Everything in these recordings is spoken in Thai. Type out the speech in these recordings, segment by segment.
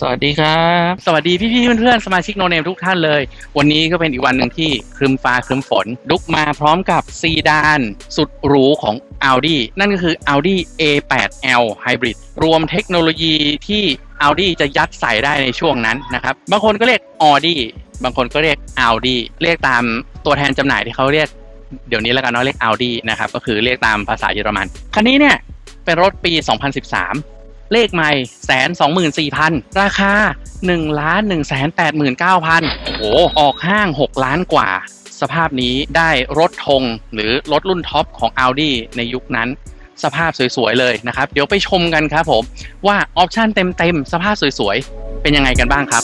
สวัสดีครับ สวัสดีพี่ๆเพื่อนๆสมาชิกโนเนมทุกท่านเลย วันนี้ก็เป็นอีกวันหนึ่งที่ครึมฟ้าครึมฝน ลุกมาพร้อมกับซีดานสุดหรูของ Audi นั่นก็คือ Audi A8L Hybrid รวมเทคโนโลยีที่ Audi จะยัดใส่ได้ในช่วงนั้นนะครับ บางคนก็เรียก Audi บางคนก็เรียก Audi เรียกตามตัวแทนจำหน่ายที่เขาเรียกเดี๋ยวนี้แล้วกันเนาะเรียก Audi นะครับก็คือเรียกตามภาษาเยอรมัน คันนี้เนี่ยเป็นรถปี 2013 เลขใหม่แสนสองหมื่นสี่พันราคา1นึ่งล้านหนึ่งแสนแปดหมื่นเก้าพันโอ้โห ออกห้าง 6 ล้านกว่า สภาพนี้ได้รถธงหรือรถรุ่นท็อปของ Audi ในยุคนั้น สภาพสวย ๆ เลยนะครับ เดี๋ยวไปชมกันครับผม ว่าออปชันเต็ม ๆ สภาพสวย ๆ เป็นยังไงกันบ้างครับ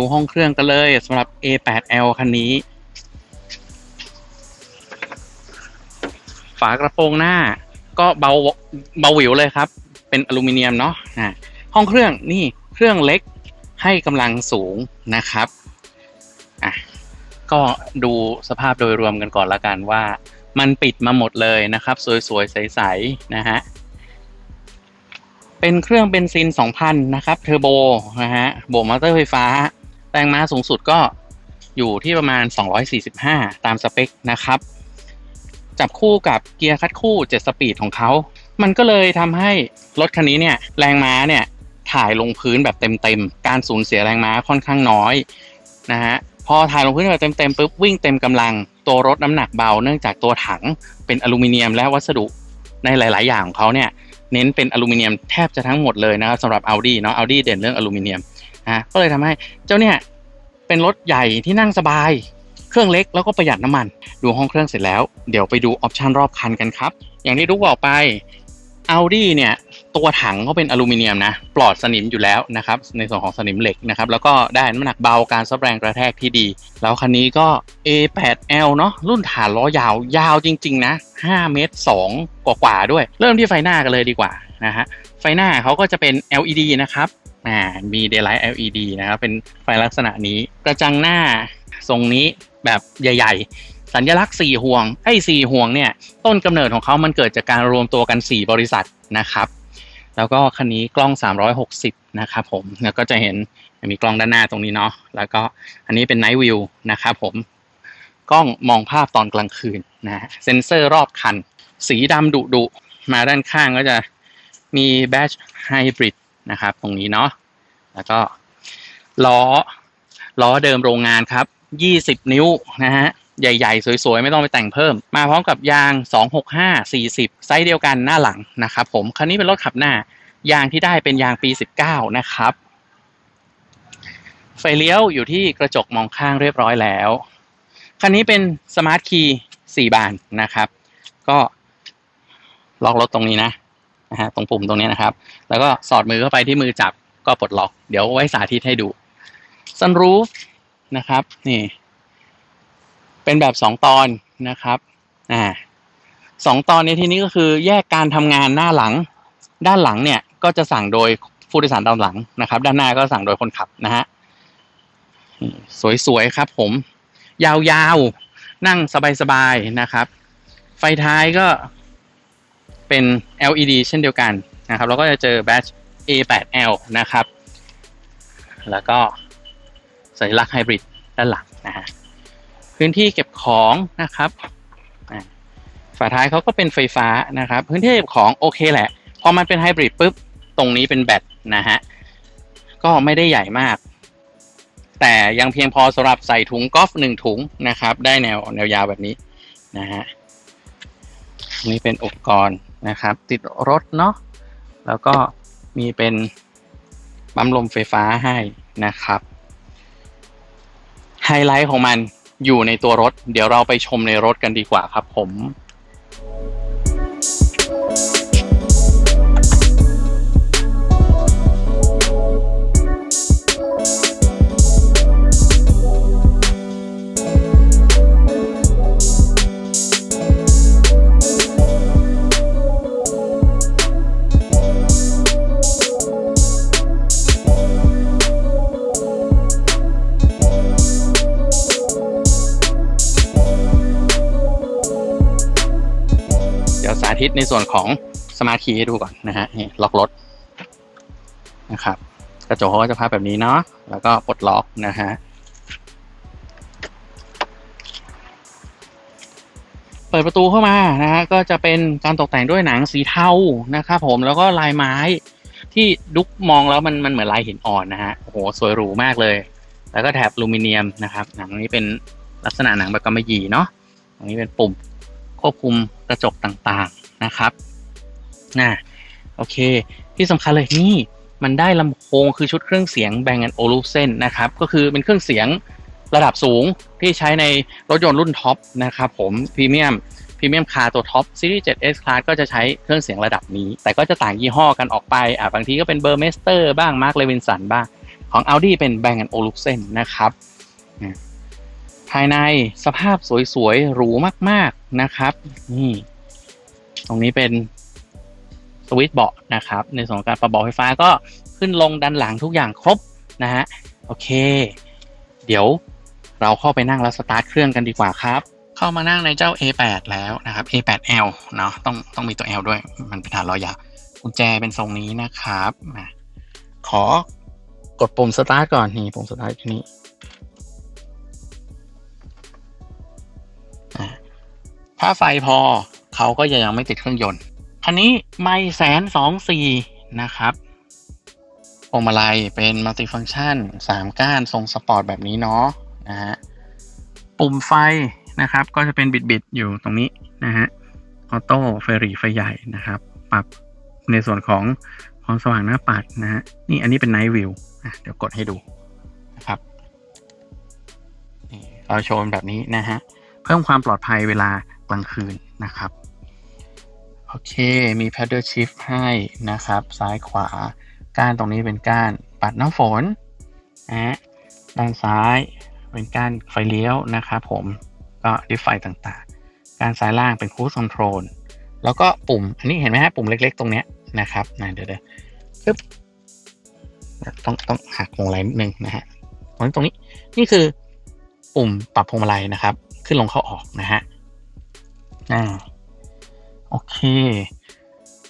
ดูห้องเครื่องกันเลยสำหรับ A8L คันนี้ ฝากระโปรงหน้า ก็เบาเบาหวิวเลยครับ เป็นอลูมิเนียมเนาะห้องเครื่องนี่เครื่องเล็กให้กำลังสูงนะครับอะก็ดูสภาพโดยรวมกันก่อนละกันว่ามันปิดมาหมดเลยนะครับ สวยๆ ใสๆนะฮะเป็นเครื่องเบนซิน 2,000 นะครับ เทอร์โบ นะฮะ โบมอเตอร์ไฟฟ้า แรงม้าสูงสุดก็อยู่ที่ประมาณ 245 ตามสเปคนะครับ จับคู่กับเกียร์คัดคู่ 7 สปีดของเขา มันก็เลยทำให้รถคันนี้เนี่ยแรงม้าเนี่ยถ่ายลงพื้นแบบเต็มๆ การสูญเสียแรงม้าค่อนข้างน้อยนะฮะ พอถ่ายลงพื้นแบบเต็มๆปุ๊บวิ่งเต็มกำลัง ตัวรถน้ำหนักเบา เนื่องจากตัวถังเป็นอลูมิเนียมและวัสดุในหลาย ๆ อย่างของเขาเนี่ยเน้นเป็นอลูมิเนียมแทบจะทั้งหมดเลยนะครับสำหรับ Audi เนาะ Audi เด่นเรื่องอลูมิเนียม นะก็เลยทำให้เจ้าเนี่ยเป็นรถใหญ่ที่นั่งสบาย เครื่องเล็กแล้วก็ประหยัดน้ำมัน ดูห้องเครื่องเสร็จแล้ว เดี๋ยวไปดูออปชันรอบคันกันครับ อย่างที่ทุกบอกไป Audi เนี่ยตัวถังเขาเป็นอลูมิเนียมนะ ปลอดสนิมอยู่แล้วนะครับ ในส่วนของสนิมเหล็กนะครับ แล้วก็ได้น้ำหนักเบาการซับแรงกระแทกที่ดี แล้วคันนี้ก็ A8L เนาะรุ่นฐานล้อยาวยาวจริง ๆ นะ 5 เมตร 2 กว่าๆด้วย เริ่มที่ไฟหน้ากันเลยดีกว่านะฮะไฟหน้าเขาก็จะเป็น LED นะครับ อ่ามี daylight LED นะครับ เป็นไฟลักษณะนี้ กระจังหน้าทรงนี้แบบใหญ่ ๆ สัญลักษณ์สี่ห่วง ไอ้สี่ห่วงเนี่ย ต้นกำเนิดของเขามันเกิดจากการรวมตัวกัน 4 บริษัทนะครับ แล้วก็คันนี้กล้อง 360 นะครับผม แล้วก็จะเห็นมีกล้องด้านหน้าตรงนี้เนาะ แล้วก็อันนี้เป็น Night View นะครับผม กล้องมองภาพตอนกลางคืนนะฮะเซ็นเซอร์รอบคัน สีดำดุดุมาด้านข้างก็จะมีแบชไฮบริด นะครับ ตรงนี้เนาะแล้วก็ล้อล้อเดิมโรงงานครับ20นิ้วนะฮะใหญ่ๆ สวยๆ ไม่ต้องไปแต่งเพิ่ม มาพร้อมกับยาง 265 40 ไซส์เดียวกันหน้าหลังนะครับผม คันนี้เป็นรถขับหน้า ยางที่ได้เป็นยางปี 19 นะครับ ไฟเลี้ยวอยู่ที่กระจกมองข้างเรียบร้อยแล้ว คันนี้เป็นสมาร์ทคีย์4บานนะครับ ก็ล็อกรถตรงนี้นะ นะฮะตรงปุ่มตรงนี้นะครับ แล้วก็สอดมือเข้าไปที่มือจับก็ปลดล็อก เดี๋ยวไว้สาธิตให้ดู sunroof นะครับนี่ เป็นแบบสองตอนนะครับอ่าสองตอนในที่นี้ก็คือแยกการทำงานหน้าหลัง ด้านหลังเนี่ยก็จะสั่งโดยผู้โดยสารด้านหลังนะครับ ด้านหน้าก็สั่งโดยคนขับนะฮะสวยๆครับ ผม ยาวๆนั่งสบายๆนะครับ ไฟท้ายก็ เป็น LED เช่นเดียวกันนะครับแล้วก็จะเจอแบต A8L นะครับ แล้วก็สัญลักษณ์ไฮบริดด้านหลังนะฮะพื้นที่เก็บของนะครับอ่าฝาท้ายเขาก็เป็นไฟฟ้านะครับ พื้นที่เก็บของโอเคแหละ พอมันเป็นไฮบริดปุ๊บ ตรงนี้เป็นแบตนะฮะ ก็ไม่ได้ใหญ่มาก แต่ยังเพียงพอสำหรับใส่ถุงกอล์ฟหนึ่งถุงนะครับ ได้แนวแนวยาวแบบนี้นะฮะนี่เป็นอุปกรณ์ นะครับ ติดรถเนาะแล้วก็มีเป็นปั๊มลมไฟฟ้าให้นะครับไฮไลท์ของมันอยู่ในตัวรถ เดี๋ยวเราไปชมในรถกันดีกว่าครับผม ส่วนของสมาร์ทคีย์ให้ดูก่อนนะฮะนี่ล็อกรถนะครับ กระจกเขาก็จะพับแบบนี้เนาะแล้วก็ปลดล็อกนะฮะเปิดประตูเข้ามานะฮะก็จะเป็นการตกแต่งด้วยหนังสีเทานะครับผมแล้วก็ลายไม้ที่ดุกมองแล้วมันมันเหมือนลายหินอ่อนนะฮะโอ้โหสวยหรูมากเลย แล้วก็แถบลูมิเนียมนะครับ หนังนี้เป็นลักษณะหนังแบบกำมะหยี่เนาะตรงนี้เป็นปุ่มควบคุมกระจกต่างๆ นะครับนะโอเค ที่สำคัญเลยนี่มันได้ลำโพงคือชุดเครื่องเสียงแบงก์แอนโอลูเซนนะครับ ก็คือเป็นเครื่องเสียงระดับสูงที่ใช้ในรถยนต์รุ่นท็อปนะครับผมพรีเมียมพรีเมียมคาร์ตัวท็อปซีรีส์ 7S Class ก็จะใช้เครื่องเสียงระดับนี้ แต่ก็จะต่างยี่ห้อกันออกไปอ่าบางทีก็เป็นเบอร์เมสเตอร์บ้างมาร์คเลวินสันบ้าง ของ Audi เป็น Bang Olufsen นนะครับภายในสภาพสวยๆหรูมากๆนะครับนี่ ตรงนี้เป็นสวิตช์เบาะนะครับ ในส่วนของการปรับเบาะไฟฟ้าก็ขึ้นลงดันหลังทุกอย่างครบนะฮะโอเค เดี๋ยวเราเข้าไปนั่งแล้วสตาร์ทเครื่องกันดีกว่าครับ เข้ามานั่งในเจ้า A8 แล้วนะครับ A8L เนาะต้องต้องมีตัว L ด้วย มันเป็นฐานล้อยาวกุญแจเป็นทรงนี้นะครับมาขอกดปุ่มสตาร์ทก่อนนี่ปุ่มสตาร์ทที่นี่อะถ้าไฟพอ เขาก็ยังไม่ติดเครื่องยนต์คันนี้ไม่แสนสองสี่นะครับพวงมาลัยเป็นมัลติฟัง c t ชันสามก้านทรงสปอร์ตแบบนี้เนาะนะฮะปุ่มไฟนะครับ ก็จะเป็นบิดๆอยู่ตรงนี้นะฮะออโต้ไฟรีไฟใหญ่นะครับ ปรับในส่วนของความสว่างหน้าปัดนะฮะนี่อันนี้เป็น Night View เดี๋ยวกดให้ดูนะครับเราโชว์แบบนี้นะฮะ เพิ่มความปลอดภัยเวลากลางคืนนะครับ โอเค มี paddle shift ให้นะครับ ซ้ายขวา ก้านตรงนี้เป็นก้านปัดน้ำฝนนะด้านซ้ายเป็นก้านไฟเลี้ยวนะครับผม ก็ดิฟไฟต่างๆ การซ้ายล่างเป็น cruise control แล้วก็ปุ่ม อันนี้เห็นไหมฮะ ปุ่มเล็กๆ ตรงเนี้ยนะครับนะเดี๋ยวเดี๋ยวปึ๊บต้องต้องหักพวงมาลัยนิดนึงนะฮะ ตรงนี้ตรงนี้ นี่คือปุ่มปรับพวงมาลัยนะครับ ขึ้นลงเข้าออกนะฮะอ่า โอเค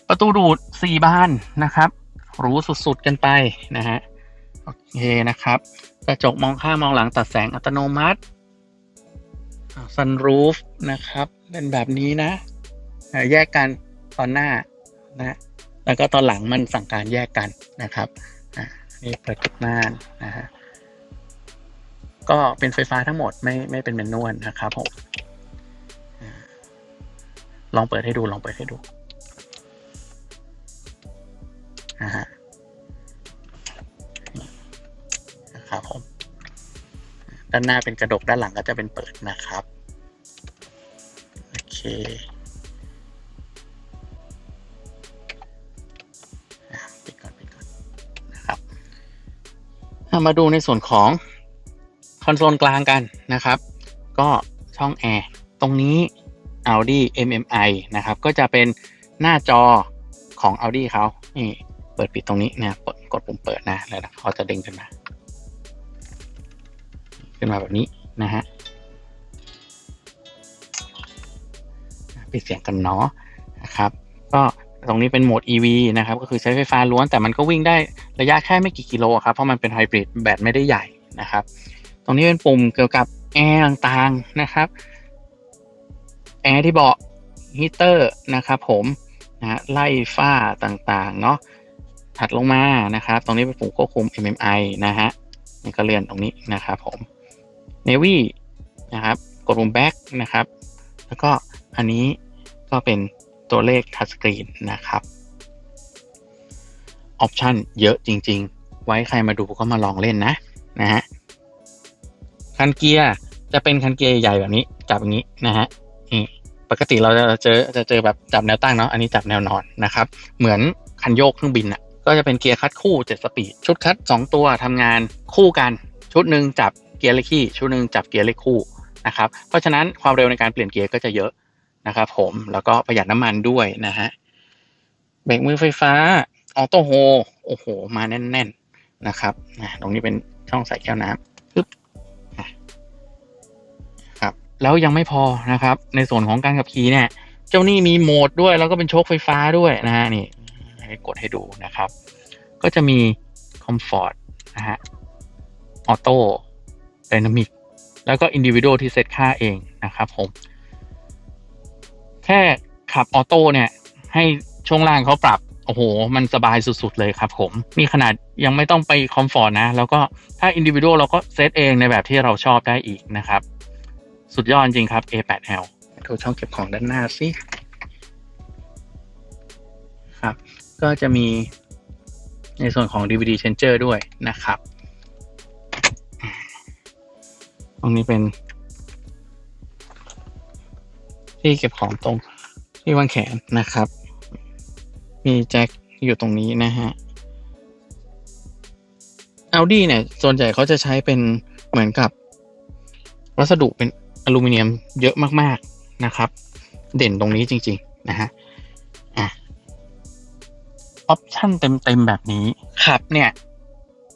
ประตูดูดสี่บานนะครับหรูสุดๆกันไปนะฮะโอเคนะครับ กระจกมองข้างมองหลังตัดแสงอัตโนมัติซันรูฟนะครับ เป็นแบบนี้นะ แยกกันตอนหน้านะแล้วก็ตอนหลังมันสั่งการแยกกันนะครับอะนี่เปิดทุกม่านะฮะก็เป็นไฟฟ้าทั้งหมดไม่ไม่เป็นแมนนวลนะครับผม ลองเปิดให้ดูลองเปิดให้ดูนะฮะนะครับผม ด้านหน้าเป็นกระดกด้านหลังก็จะเป็นเปิดนะครับ โอเคปิดก่อนปิดก่อนนะครับมาดูในส่วนของคอนโซลกลางกันนะครับ ก็ช่องแอร์ตรงนี้ Audi MMI นะครับ ก็จะเป็นหน้าจอของ Audi เขานี่เปิดปิดตรงนี้นะกดกดปุ่มเปิดนะ แล้วเขาจะเด้งขึ้นมา ขึ้นมาแบบนี้นะฮะ ปิดเสียงกันเนาะนะครับ ก็ตรงนี้เป็นโหมด EV นะครับ ก็คือใช้ไฟฟ้าล้วนแต่มันก็วิ่งได้ระยะแค่ไม่กี่กิโลครับ เพราะมันเป็นไฮบริดแบตไม่ได้ใหญ่นะครับ ตรงนี้เป็นปุ่มเกี่ยวกับแอร์ต่างๆนะครับ แอร์ที่เบาะฮีเตอร์นะครับผมนะไล่ฝ้าต่างๆเนาะถัดลงมานะครับ ตรงนี้เป็นปุ่มควบคุม MMI นะฮะนี่ก็เลื่อนตรงนี้นะครับผม Navy นะครับ กดปุ่ม Back นะครับ แล้วก็อันนี้ก็เป็นตัวเลขทัชสกรีนนะครับออปชันเยอะจริง ๆ ไว้ใครมาดูก็มาลองเล่นนะนะฮะคันเกียร์จะเป็นคันเกียร์ใหญ่แบบนี้จับอย่างนี้นะฮะ ปกติเราจะเจอจะเจอแบบจับแนวตั้งเนาะอันนี้จับแนวนอนนะครับ เหมือนคันโยกเครื่องบินอะ่ะก็จะเป็นเกียร์คัดคู่เจ็ดสปีดชุดคัดสองตัวทำงานคู่กัน ชุดหนึ่งจับเกียร์เลขคี่ ชุดหนึ่งจับเกียร์เลขคู่นะครับเพราะฉะนั้นความเร็วในการเปลี่ยนเกียร์ก็จะเยอะนะครับ ผมแล้วก็ประหยัดน้ำมันด้วยนะฮะเบรกมือไฟฟ้าออโต้โฮโอ้โห มาแน่น ๆนะครับนะตรงนี้เป็นช่องใส่แก้วน้ำ แล้วยังไม่พอนะครับ ในส่วนของการขับขี่เนี่ย เจ้านี่มีโหมดด้วย แล้วก็เป็นโชคไฟฟ้าด้วยนะฮะนี่ให้กดให้ดูนะครับ ก็จะมีคอมฟอร์ตนะฮะออโต้ไดนามิกแล้วก็อินดิวิ u a l ที่เซตค่าเองนะครับผม แค่ขับออโต้เนี่ย ให้ช่วงล่างเขาปรับ โอ้โห มันสบายสุด ๆ เลยครับผมมีขนาดยังไม่ต้องไปคอมฟอร์ตนะ แล้วก็ถ้าอินดิวิ u a l เราก็เซตเองในแบบที่เราชอบได้อีกนะครับ สุดยอดจริงครับ A8L ดูช่องเก็บของด้านหน้าสิครับ ก็จะมีในส่วนของ DVD changer ด้วยนะครับ ตรงนี้เป็น ที่เก็บของตรงที่วางแขนนะครับ มีแจ็คอยู่ตรงนี้นะฮะ Audi เนี่ย ส่วนใหญ่เขาจะใช้เป็นเหมือนกับ วัสดุเป็น อลูมิเนียมเยอะมากๆนะครับ เด่นตรงนี้จริง ๆ นะฮะอะออปชั่นเต็ม ๆ แบบนี้ ขับเนี่ย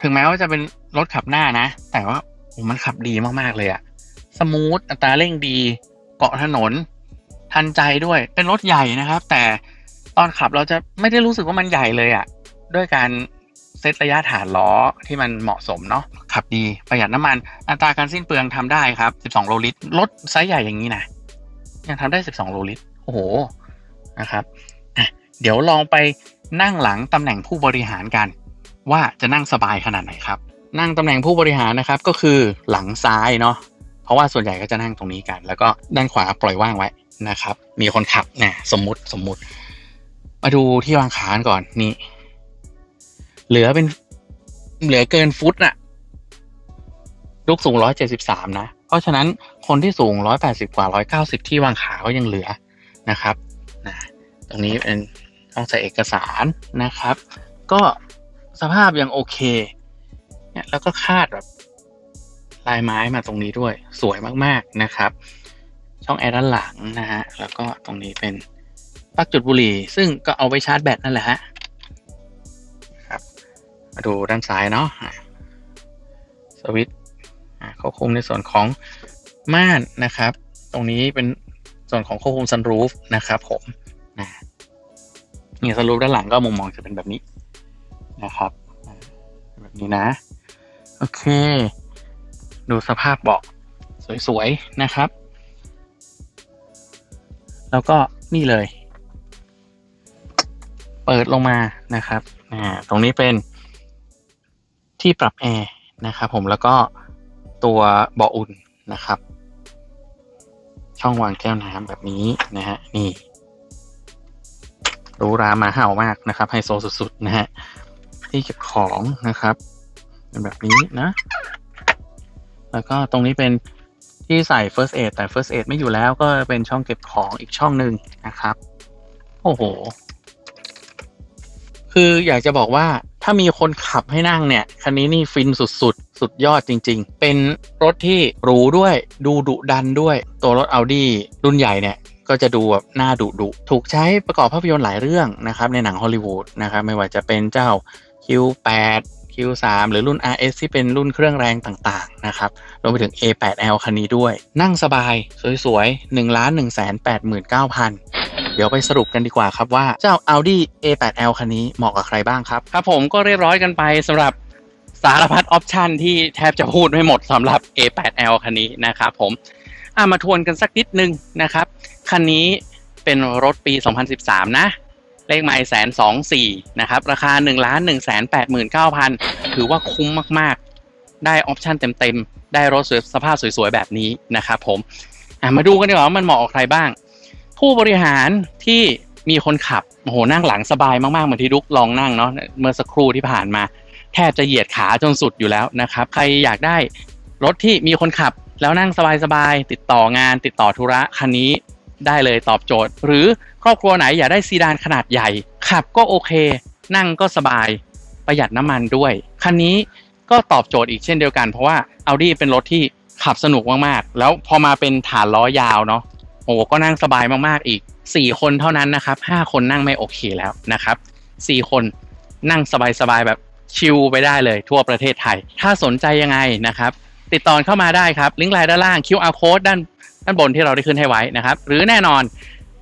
ถึงแม้ว่าจะเป็นรถขับหน้านะ แต่ว่าโอ้มันขับดีมาก ๆ เลยอะสมูทอัตราเร่งดี เกาะถนน ทันใจด้วยเป็นรถใหญ่นะครับ แต่ตอนขับเราจะไม่ได้รู้สึกว่ามันใหญ่เลยอะด้วยการเซตระยะฐานล้อที่มันเหมาะสมเนาะขับดีประหยัดน้ำมัน อัตราการสิ้นเปลืองทำได้ครับ 12 โลลิตรรถไซส์ใหญ่อย่างนี้นะยังทำได้ 12 โลลิตรโอ้โหนะครับเดี๋ยวลองไปนั่งหลังตำแหน่งผู้บริหารกัน ว่าจะนั่งสบายขนาดไหนครับ นั่งตำแหน่งผู้บริหารนะครับก็คือหลังซ้ายเนาะเพราะว่าส่วนใหญ่ก็จะนั่งตรงนี้กัน แล้วก็ด้านขวาปล่อยว่างไว้นะครับ มีคนขับนะสมมุติสมมุติ มาดูที่วางขานก่อนนี่ เหลือเป็นเหลือเกินฟุตน่ะ ลูกสูง173นะ เพราะฉะนั้นคนที่สูง180กว่า190ที่วางขาก็ยังเหลือนะครับนะตรงนี้เป็นช่องใส่เอกสารนะครับ ก็สภาพยังโอเค เนี่ยแล้วก็คาดแบบลายไม้มาตรงนี้ด้วย สวยมากๆนะครับ ช่องแอร์ด้านหลังนะฮะ แล้วก็ตรงนี้เป็นปลั๊กจุดบุหรี่ ซึ่งก็เอาไว้ชาร์จแบตนั่นแหละฮะ มาดูด้านซ้ายเนาะสวิตช์ควบคุมในส่วนของม่านนะครับ ตรงนี้เป็นส่วนของควบคุมซันรูฟนะครับผมนะนี่ซันรูฟด้านหลังก็มุมมองจะเป็นแบบนี้นะครับ แบบนี้นะ โอเค ดูสภาพเบาะสวยๆนะครับ แล้วก็นี่เลย เปิดลงมานะครับอ่ตรงนี้เป็น ที่ปรับแอร์นะครับผมแล้วก็ตัวเบาะอุ่นนะครับ ช่องวางแก้วน้ำแบบนี้นะฮะนี่รูหรามาเห่ามากนะครับไฮโซสุดๆนะฮะที่เก็บของนะครับเป็นแบบนี้นะ แล้วก็ตรงนี้เป็นที่ใส่ first aid แต่ first aid ไม่อยู่แล้วก็เป็นช่องเก็บของอีกช่องหนึ่งนะครับ โอ้โห คืออยากจะบอกว่า ถ้ามีคนขับให้นั่งเนี่ยคันนี้นี่ฟินสุดๆสุดยอดจริง ๆ เป็นรถที่หรูด้วยดูดุดันด้วย ตัวรถ Audi รุ่นใหญ่เนี่ยก็จะดูแบบหน้าดุดุถูกใช้ประกอบภาพยนตร์หลายเรื่องนะครับในหนังฮอลลีวูดนะครับไม่ว่าจะเป็นเจ้า Q8 Q3 หรือรุ่น RS ที่เป็นรุ่นเครื่องแรงต่างๆนะครับรวมไปถึง A8L คันนี้ด้วย นั่งสบาย สวยๆ1 1 8 9 0 0 0 เดี๋ยวไปสรุปกันดีกว่าครับว่าเจ้า Audi A8L คันนี้เหมาะกับใครบ้างครับ ครับผมก็เรียบร้อยกันไปสำหรับสารพัดออปชันที่แทบจะพูดไม่หมดสำหรับ A8L คันนี้นะครับผมอะมาทวนกันสักนิดนึงนะครับ คันนี้เป็นรถปี 2013 นะ เลขไมล์แสนสองสี่นะครับ ราคา1นึ่งล้านหนึ่งแสนแปดหมื่นเก้าพันถือว่าคุ้มมาก ๆ ได้ออปชันเต็ม ๆ ได้รถสสภาพสวย ๆ แบบนี้นะครับผมมาดูกันดีกว่าว่ามันเหมาะกับใครบ้าง ผู้บริหารที่มีคนขับโอ้โหนั่งหลังสบายมากๆเหมือนที่ดุกลองนั่งเนาะเมื่อสักครู่ที่ผ่านมา แทบจะเหยียดขาจนสุดอยู่แล้วนะครับ ใครอยากได้รถที่มีคนขับแล้วนั่งสบายๆติดต่องานติดต่อธุระคันนี้ได้เลยตอบโจทย์ หรือครอบครัวไหนอยากได้ซีดานขนาดใหญ่ ขับก็โอเค นั่งก็สบายประหยัดน้ำมันด้วย คันนี้ก็ตอบโจทย์อีกเช่นเดียวกันเพราะว่า Audi เป็นรถที่ขับสนุกมากๆ แล้วพอมาเป็นฐานล้อยาวเนาะ โอ้โหก็นั่งสบายมากๆอีก 4 คนเท่านั้นนะครับ 5 คนนั่งไม่โอเคแล้วนะครับ4คนนั่งสบายๆแบบชิลไปได้เลยทั่วประเทศไทย ถ้าสนใจยังไงนะครับ ติดต่อเข้ามาได้ครับ ลิงก์ไลน์ด้านล่าง QR code ด้านด้านบนที่เราได้ขึ้นให้ไว้นะครับ หรือแน่นอน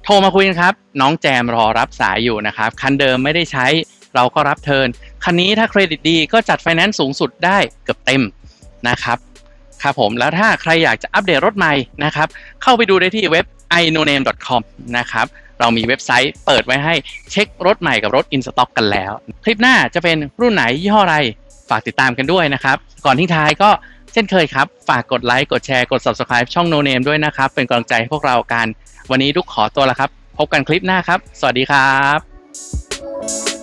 โทรมาคุยกันครับ น้องแจมรอรับสายอยู่นะครับ คันเดิมไม่ได้ใช้เราก็รับเทิร์นคันนี้ถ้าเครดิตดีก็จัดไฟแนนซ์สูงสุดได้เกือบเต็มนะครับ ครับผมแล้วถ้าใครอยากจะอัปเดตรถใหม่นะครับ เข้าไปดูได้ที่เว็บ inoname.com นะครับเรามีเว็บไซต์เปิดไว้ให้เช็ครถใหม่กับรถอินสต็อกกันแล้ว คลิปหน้าจะเป็นรุ่นไหนยี่ห้ออะไรฝากติดตามกันด้วยนะครับ ก่อนทิ้งท้ายก็เช่นเคยครับ ฝากกดไลค์กดแชร์กด subscribe ช่อง No Name ด้วยนะครับ เป็นกำลังใจให้พวกเรากัน วันนี้ทุกขอตัวแล้วครับ พบกันคลิปหน้าครับ สวัสดีครับ